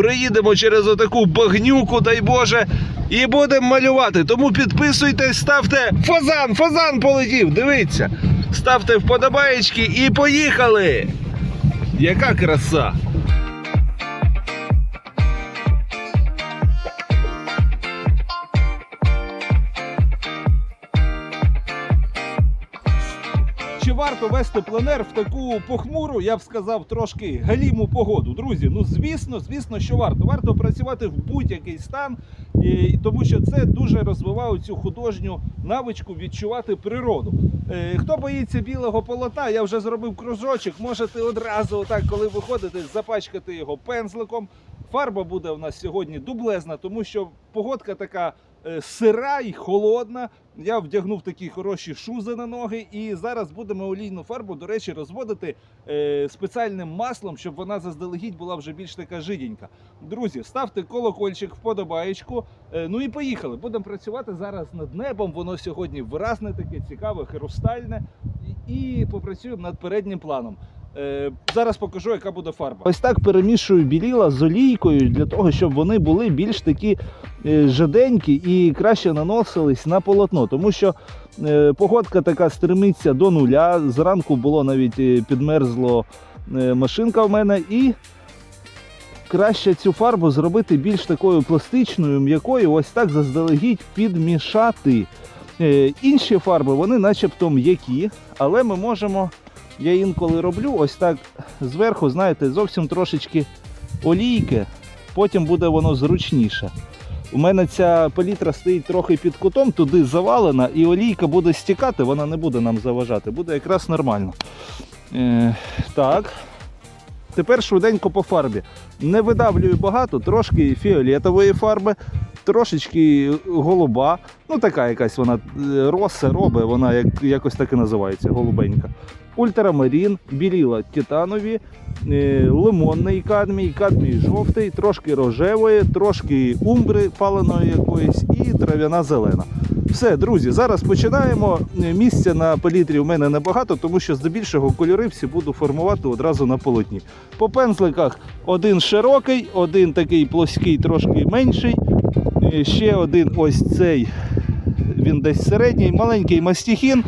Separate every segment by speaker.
Speaker 1: проїдемо через отаку багнюку, дай Боже, і будемо малювати. Тому підписуйтесь, ставте фазан, фазан полетів. Дивіться. Ставте вподобаєчки і поїхали! Яка краса! Чи варто вести пленер в таку похмуру, я б сказав, трошки галіму погоду? Друзі, ну звісно, звісно, що варто. Варто працювати в будь-який стан, і, тому що це дуже розвиває цю художню навичку відчувати природу. Е, хто боїться білого полотна, я вже зробив кружочок. Можете одразу, отак, коли виходите, запачкати його пензликом. Фарба буде у нас сьогодні дублезна, тому що погодка така сира і холодна. Я вдягнув такі хороші шузи на ноги, і зараз будемо олійну фарбу, до речі, розводити е, спеціальним маслом, щоб вона заздалегідь була вже більш така жиденька. Друзі, ставте колокольчик, вподобаєчку. Е, ну і поїхали. Будемо працювати зараз над небом. Воно сьогодні виразне, таке цікаве, хрустальне. І попрацюємо над переднім планом. Е, зараз покажу, яка буде фарба. Ось так перемішую біліла з олійкою для того, щоб вони були більш такі е, жиденькі і краще наносились на полотно. Тому що е, погодка така стремиться до нуля. Зранку було навіть підмерзло машинка в мене і. Краще цю фарбу зробити більш такою пластичною, м'якою, ось так заздалегідь підмішати. Інші фарби, вони начебто м'які, але ми можемо я інколи роблю ось так зверху, знаєте, зовсім трошечки олійки, потім буде воно зручніше. У мене ця палітра стоїть трохи під кутом, туди завалена, і олійка буде стікати, вона не буде нам заважати, буде якраз нормально. Е, так. Тепер швиденько по фарбі. Не видавлюю багато, трошки фіолетової фарби, трошечки голуба. Ну, така якась вона е, роса робить, вона як, якось так і називається, голубенька. Ультрамарін, біліла титанові, е, лимонний кадмій, кадмій жовтий, трошки рожевої, трошки умбри паленої якоїсь і трав'яна зелена. Все, друзі, зараз починаємо. Е, Місця на палітрі у мене небагато, тому що здебільшого кольори всі буду формувати одразу на полотні. По пензликах один широкий, один такий плоский, трошки менший. Ще один ось цей, він десь середній, маленький мастихін,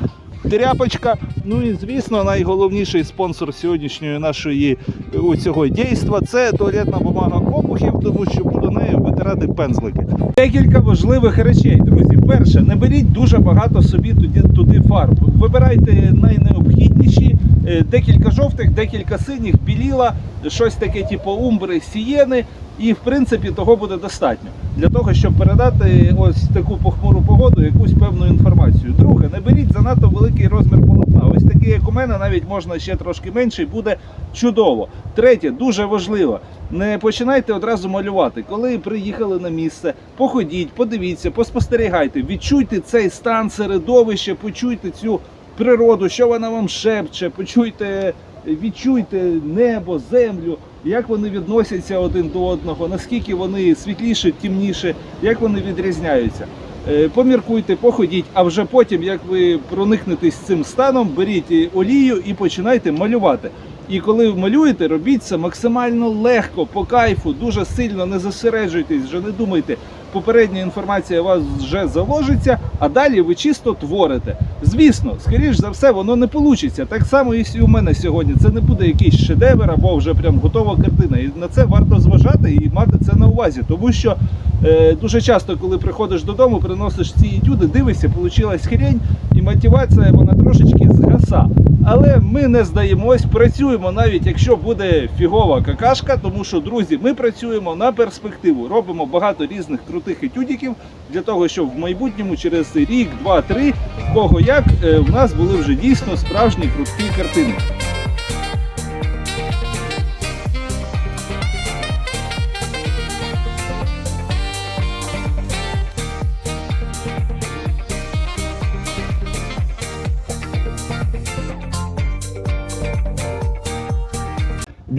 Speaker 1: тряпочка. Ну і звісно, найголовніший спонсор сьогоднішньої нашої е, у цього дійства це туалетна бумага обухів, тому що буду нею витирати пензлики. Декілька важливих речей, друзі. Перше, не беріть дуже багато собі туди, туди фарб. Вибирайте найнеобхідніші, е, декілька жовтих, декілька синіх, біліла, щось таке, типу умбри, сієни. І в принципі того буде достатньо для того, щоб передати ось таку похмуру погоду, якусь певну інформацію. Друге, не беріть занадто великий розмір полотна. Ось такий, як у мене, навіть можна ще трошки менший, буде чудово. Третє, дуже важливо. Не починайте одразу малювати. Коли приїхали на місце, походіть, подивіться, поспостерігайте, відчуйте цей стан середовища, почуйте цю природу, що вона вам шепче, почуйте, відчуйте небо, землю, як вони відносяться один до одного, наскільки вони світліше, темніше, як вони відрізняються. Е, Поміркуйте, походіть, а вже потім, як ви проникнетесь цим станом, беріть олію і починайте малювати. І коли малюєте, робіть це максимально легко, по кайфу, дуже сильно не зосереджуйтесь, вже не думайте. Попередня інформація у вас вже заложиться, а далі ви чисто творите. Звісно, скоріш за все, воно не вийде. Так само і у мене сьогодні. Це не буде якийсь шедевр або вже прям готова картина. І на це варто зважати і мати це на увазі, тому що е, дуже часто, коли приходиш додому, приносиш ці етюди, дивишся, получилась хрень, і мотивація вона трошечки згаса. Але ми не здаємось, працюємо навіть якщо буде фігова какашка, тому що, друзі, ми працюємо на перспективу, робимо багато різних крутих етюдіків для того, щоб в майбутньому через рік, два, три, кого як, е, в нас були вже дійсно справжні круті картини.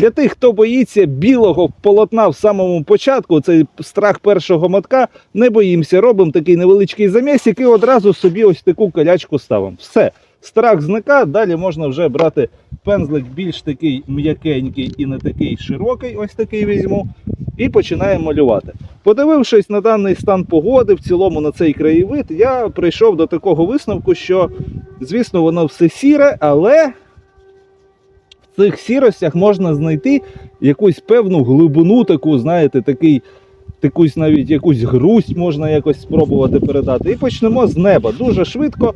Speaker 1: Для тих, хто боїться білого полотна в самому початку, цей страх першого мотка, не боїмося. Робимо такий невеличкий замісик і одразу собі ось таку калячку ставимо. Все. страх зникає, далі можна вже брати пензлик більш такий м'якенький і не такий широкий, ось такий візьму, і починаємо малювати. Подивившись на даний стан погоди, в цілому на цей краєвид, я прийшов до такого висновку, що, звісно, воно все сіре, але цих сіростях можна знайти якусь певну глибину, таку, знаєте, такий, якусь навіть якусь грусть можна якось спробувати передати. І почнемо з неба. Дуже швидко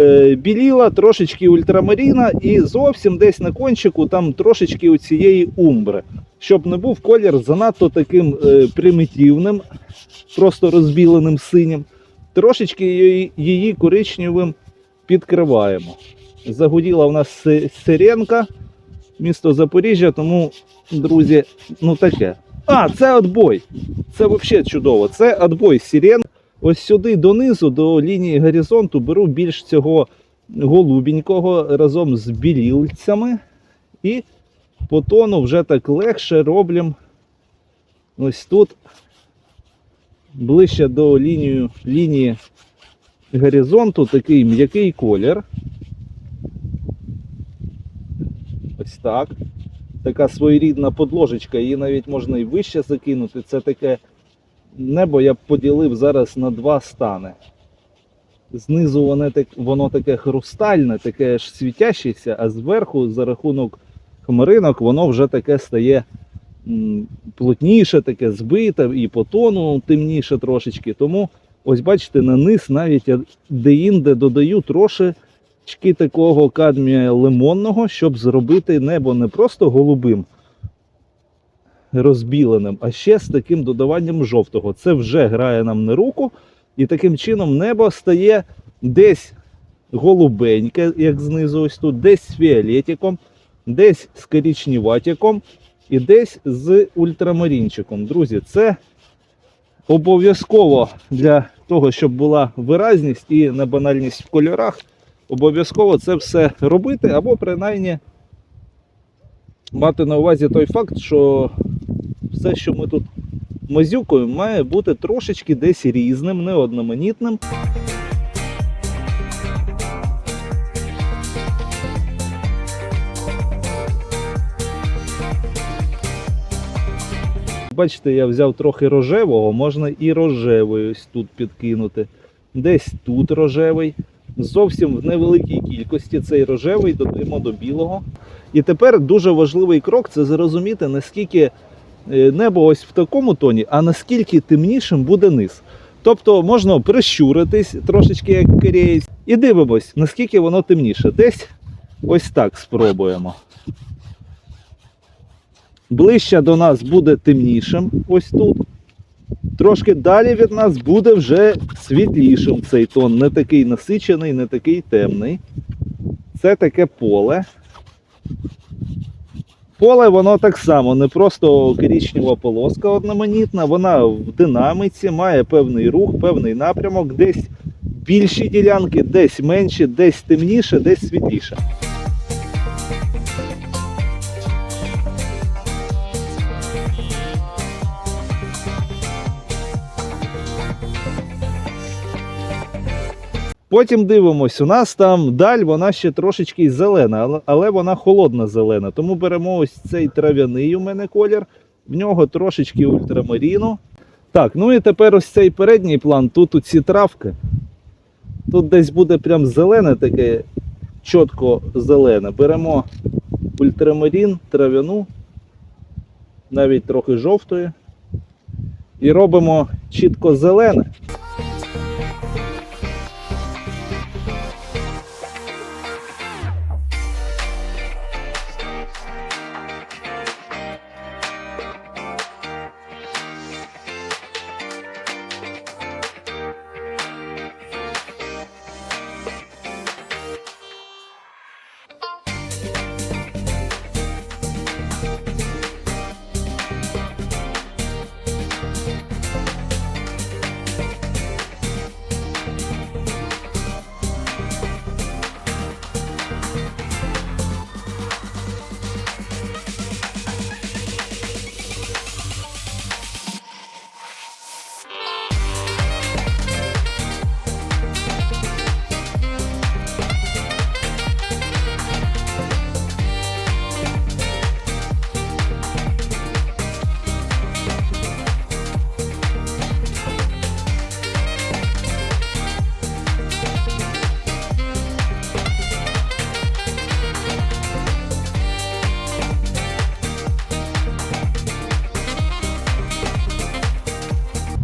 Speaker 1: е, біліла, трошечки ультрамаріна, і зовсім десь на кончику там трошечки цієї умбри. Щоб не був колір занадто таким е, примітивним, просто розбіленим синім. Трошечки її, її коричневим підкриваємо. Загуділа в нас си- сиренка, місто Запоріжжя, тому, друзі, ну таке. А, це отбой. Це взагалі чудово. Це отбой сирен. Ось сюди донизу, до лінії горизонту, беру більш цього голубенького разом з білільцями. І по тону вже так легше роблю ось тут ближче до лінії, лінії горизонту такий м'який колір. Ось так. Така своєрідна подложечка, її навіть можна і вище закинути. Це таке небо я б поділив зараз на два стани. Знизу воно, так, воно таке хрустальне, таке ж світящеся, а зверху за рахунок хмаринок воно вже таке стає плотніше, таке збите і по тону темніше трошечки. Тому ось бачите, на низ навіть я де-інде додаю трошечки такого кадмія лимонного, щоб зробити небо не просто голубим, розбіленим, а ще з таким додаванням жовтого. Це вже грає нам на руку, і таким чином небо стає десь голубеньке, як знизу ось тут, десь з фіолетиком, десь з коричневатиком і десь з ультрамарінчиком. Друзі, це обов'язково для того, щоб була виразність і не банальність в кольорах. Обов'язково це все робити, або принаймні мати на увазі той факт, що все, що ми тут мазюкаємо, має бути трошечки десь різним, не одноманітним. Бачите, я взяв трохи рожевого, можна і рожевий ось тут підкинути. Десь тут рожевий. Зовсім в невеликій кількості цей рожевий додаємо до білого. І тепер дуже важливий крок це зрозуміти, наскільки е, небо ось в такому тоні, а наскільки темнішим буде низ. Тобто можна прищуритись трошечки як кореєць, і дивимось, наскільки воно темніше. Десь ось так спробуємо. Ближче до нас буде темнішим, ось тут. Трошки далі від нас буде вже світлішим цей тон, не такий насичений, не такий темний. Це таке поле. Поле воно так само, не просто коричнева полоска одноманітна, вона в динаміці, має певний рух, певний напрямок, десь більші ділянки, десь менші, десь темніше, десь світліше. Потім дивимось, у нас там даль, вона ще трошечки зелена, але- вона холодна зелена. Тому беремо ось цей трав'яний у мене колір, в нього трошечки ультрамаріну. Так, ну і тепер ось цей передній план, тут оці травки. Тут десь буде прям зелене таке, чітко зелене. Беремо ультрамарін, трав'яну, навіть трохи жовтої. І робимо чітко зелене.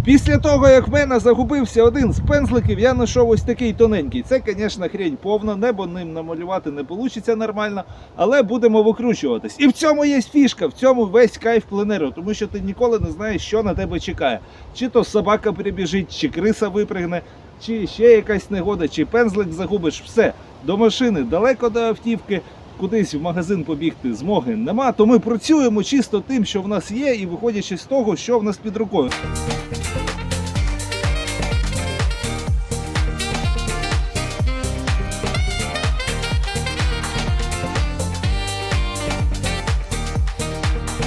Speaker 1: Після того, як в мене загубився один з пензликів, я знайшов ось такий тоненький. Це, звісно, хрень повна, небо ним намалювати не вийде нормально, але будемо викручуватись. І в цьому є фішка, в цьому весь кайф пленеру, тому що ти ніколи не знаєш, що на тебе чекає. Чи то собака прибіжить, чи криса випригне, чи ще якась негода, чи пензлик загубиш. Все, до машини, далеко до автівки. Кудись в магазин побігти змоги нема, то ми працюємо чисто тим, що в нас є, і виходячи з того, що в нас під рукою.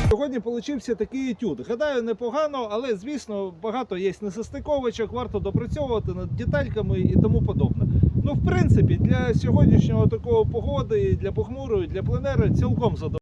Speaker 1: Сьогодні получився такий етюд. Гадаю, непогано, але звісно багато є несостиковочок, варто допрацьовувати над детальками і тому подобне. Ну, в принципі, для сьогоднішнього такого погоди, і для похмурої, для пленери цілком задоволено.